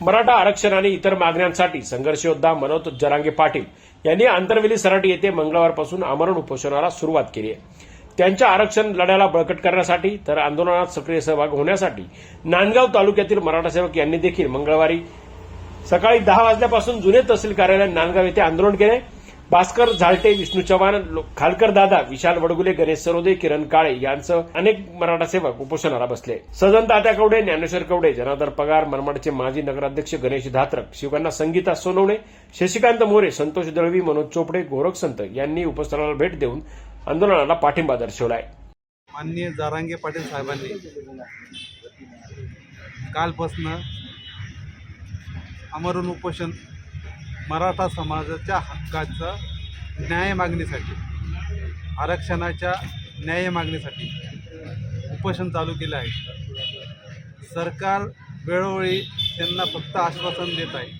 मराठा आरक्षण आणि इतर मागण्यांसाठी संघर्षयोद्धा मनोज जरांगे पाटील यांनी आंतरवेली सराटी येथे मंगळवारपासून आमरण उपोषणाला सुरुवात केली आहे. त्यांच्या आरक्षण लढ्याला बळकट करण्यासाठी तर आंदोलनात सक्रिय सहभाग होण्यासाठी नांदगाव तालुक्यातील मराठा सेवक यांनी देखील मंगळवारी सकाळी दहा वाजल्यापासून जुने तहसील कार्यालय नांदगाव येथे आंदोलन केले. भास्कर झालटे विष्णू चव्हाण खालकर दादा विशाल वडगुले गणेश सरोदे किरण काळे यांचं अनेक मराठा सेवक उपोषणाला बसले. सदन तात्या कवडे ज्ञानेश्वर कवडे जनार्दन पगार मनमाडचे माजी नगराध्यक्ष गणेश धात्रक शिवकन्या संगीता सोनवणे शशिकांत मोरे संतोष दळवी मनोज चोपडे गोरख संत यांनी उपोषणाला भेट देऊन आंदोलनाला पाठिंबा दर्शवलाय. माननीय जारांगे पाटील साहेबांनी कालपासनं अमरून उपोषण मराठा समाजाच्या हक्काचं न्याय मागणीसाठी आरक्षणाच्या न्याय मागणीसाठी उपोषण चालू केलं आहे. सरकार वेळोवेळी त्यांना फक्त आश्वासन देत आहे.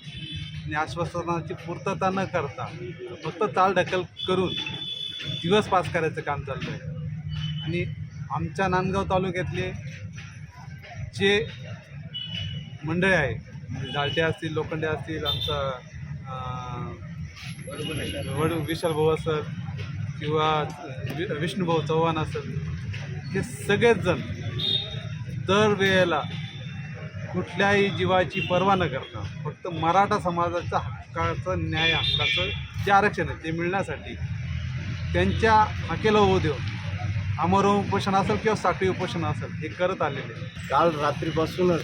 आणि आश्वासनाची पूर्तता न करता फक्त चालढकल करून दिवस पास करायचं काम चाललं आहे आणि आमच्या नांदगाव तालुक्यातले जे मंडळी आहे म्हणजे जालटे असतील लोखंडे असतील आमचा वडू विशाल भाऊ असत किंवा वि- विष्णुभाऊ चव्हाण असत हे सगळेच जण दरवेळेला कुठल्याही जीवाची पर्वा न करता फक्त मराठा समाजाचा हक्काचं न्याय हक्काचं जे आरक्षण आहे ते मिळण्यासाठी त्यांच्या हाकेला होऊ देऊन अमर उपोषण असेल किंवा साखळी उपोषण असेल हे करत आलेले काल रात्रीपासूनच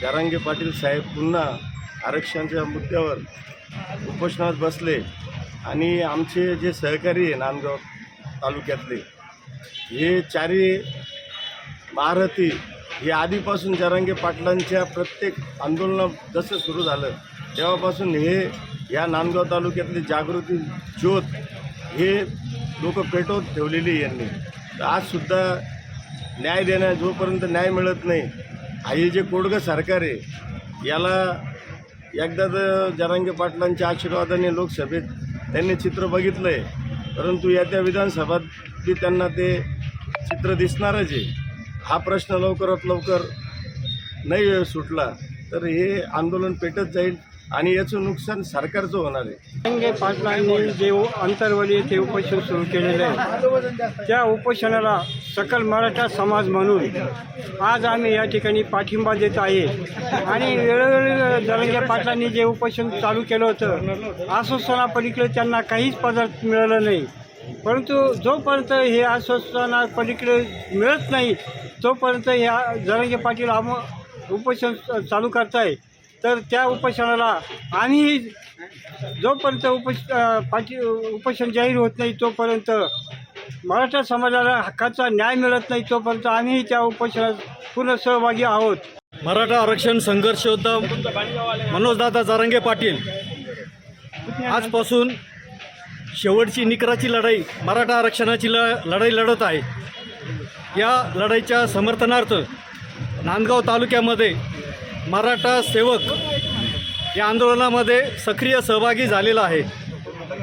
जरांगे पाटील साहेब पुन्हा आरक्षणाच्या मुद्द्यावर उपोषणात बसले आणि आमचे जे सहकारी आहे नांदगाव तालुक्यातले हे चारी महारथी हे आधीपासून जरांगे पाटलांच्या प्रत्येक आंदोलन जसं सुरू झालं तेव्हापासून हे या नांदगाव तालुक्यातली जागृती ज्योत हे लोक पेटवत ठेवलेली यांनी. तर आजसुद्धा न्याय देण्या जोपर्यंत न्याय मिळत नाही हे जे कोडगं सरकार आहे याला एकदा तर जरांगे पाटलांच्या आशीर्वादाने लोकसभेत त्यांनी चित्र बघितलं आहे परंतु येत्या विधानसभात बी त्यांना ते चित्र दिसणारच आहे. हा प्रश्न लवकरात लवकर नाही सुटला तर हे आंदोलन पेटत जाईल. आणि याचं नुकसान सरकारचं होणार आहे. रंगे पाटलांनी जे अंतरवली ते उपोषण सुरू केलेले आहे त्या उपोषणाला सकल मराठा समाज म्हणून आज आम्ही या ठिकाणी पाठिंबा देत आहे. आणि वेळोवेळी धनंजय पाटलांनी जे उपोषण चालू केलं होतं आश्वासनापलीकडे त्यांना काहीच पदार्थ मिळालं नाही. परंतु जोपर्यंत हे आश्वासनापलीकडे मिळत नाही तोपर्यंत ह्या जरंगे पाटील आम उपोषण चालू करताय. तर त्या उपोषणाला आणि जोपर्यंत उपोष पाठी उपोषण जाहीर होत नाही तोपर्यंत मराठा समाजाला हक्काचा न्याय मिळत नाही तोपर्यंत आम्ही त्या उपोषणात पूर्ण सहभागी आहोत. मराठा आरक्षण संघर्ष योद्धा मनोजदादा जारंगे पाटील. आजपासून शेवटची निकराची लढाई मराठा आरक्षणाची ल लढाई लढत आहे. या लढाईच्या समर्थनार्थ नांदगाव तालुक्यामध्ये मराठा सेवक या आंदोलनामध्ये सक्रिय सहभागी झालेला आहे.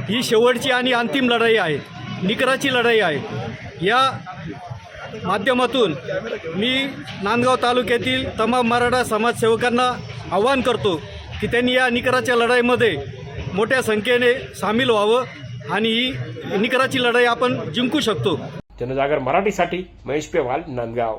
ही शेवटची आणि अंतिम लढाई आहे. निकराची लढाई आहे. या माध्यमातून मी नांदगाव तालुक्यातील तमाम मराठा समाजसेवकांना आवाहन करतो की त्यांनी या निकराच्या लढाईमध्ये मोठ्या संख्येने सामील व्हावं आणि ही निकराची लढाई आपण जिंकू शकतो. जनजागर मराठीसाठी महेश पेवाल नांदगाव.